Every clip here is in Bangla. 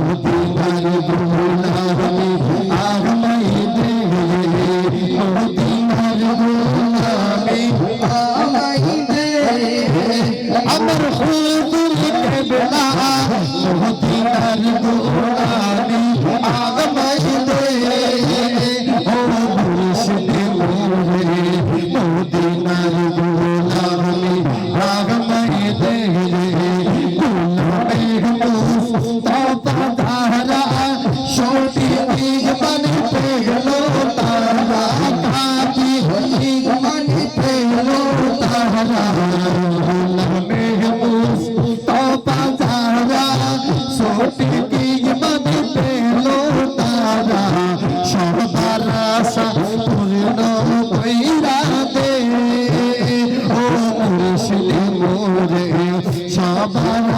মদিনার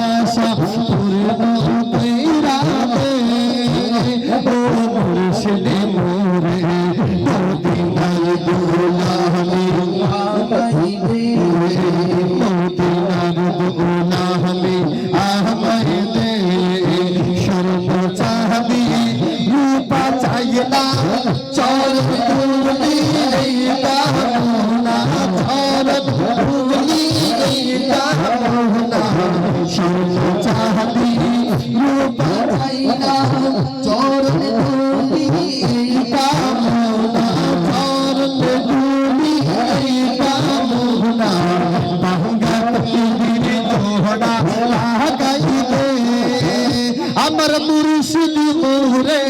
আশা পূর্ণ কইরা ও মুর্শিদ মোরে মদিনার গোলামি মদিনার গোলামি আহমদ দে শরম চাহবি রূপা চাইলা চর দুলি শরম চাহবি রূপা চাইলা চর দুলি কামনা চর দুলি কামনা বাহুঙ্গা তকবীর জোহরা লাগাই আমার মুর্শিদ মোরে